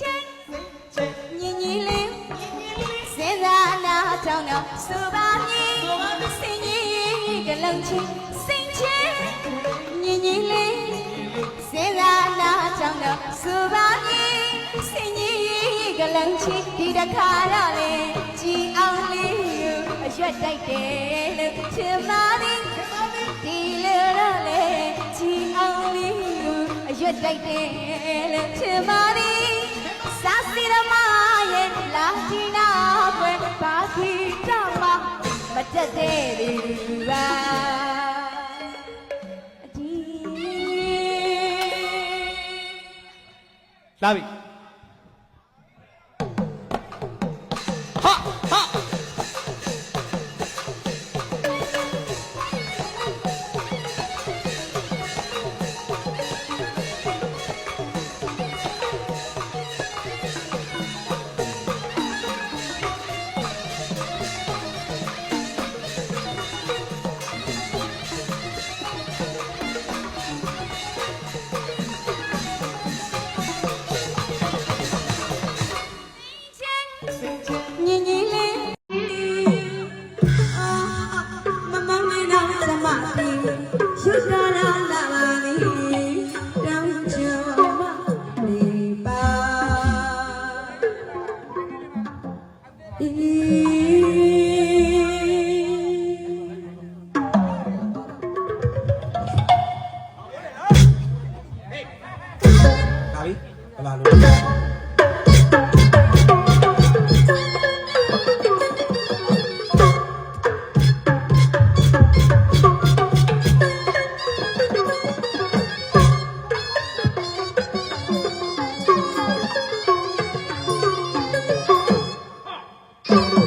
ချင်းညီညီလေးစဉ်းစားနာထောင်းတော့ဆိုပါမည်စင်ကြီးကလုံးချင်းစင်ချင်းညီညီလေးစဉ်းစားနာထောင်းတော့ဆိုပါမည်စင်ကြီးကလုံးချင်းဒီတခါတော့လေကြည်အောင်လေးယူအရွက်တိုက်တယ်လို့ချင်ပါသည်ဒီလိုတော့လေကြည်အောင်လေးယူအရွက်တိုက်တယ်လို့ချင်ပါသည်စာစီရမ ရဲ့လာတီနာကွယ်ဘာခီတမမတက်တဲ့လူပါအဒီလာပြီ ညီညီလေးအာမမောင်လေးတော့သမတီရှုတာလာလာပါလိတောင်းချောမလေးပါလာပြီလာ လို့ဒီ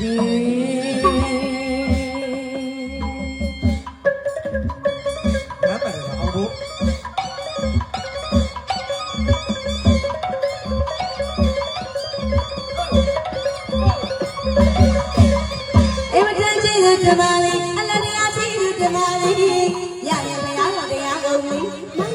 တယ်အောင်ဖို့အေးမတွင်ချစ်ရတဲ့မာလေးအလနဲ့အချစ်ရတဲ့မာလေးရရတရားတော်တရားကုန်ပြီ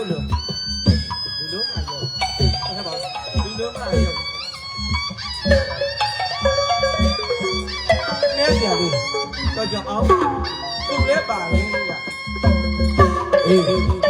လူကအယုတ်လို့လူလုံးကအယုတ်အဲ့ဒါပါလူလုံးကအယုတ်နဲပြလေးတော့ကြောင်အောင်သူ့လည်းပါလေကအေး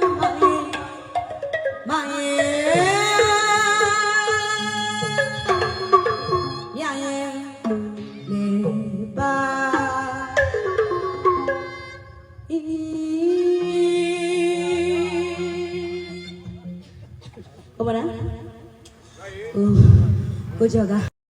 ကြော်သား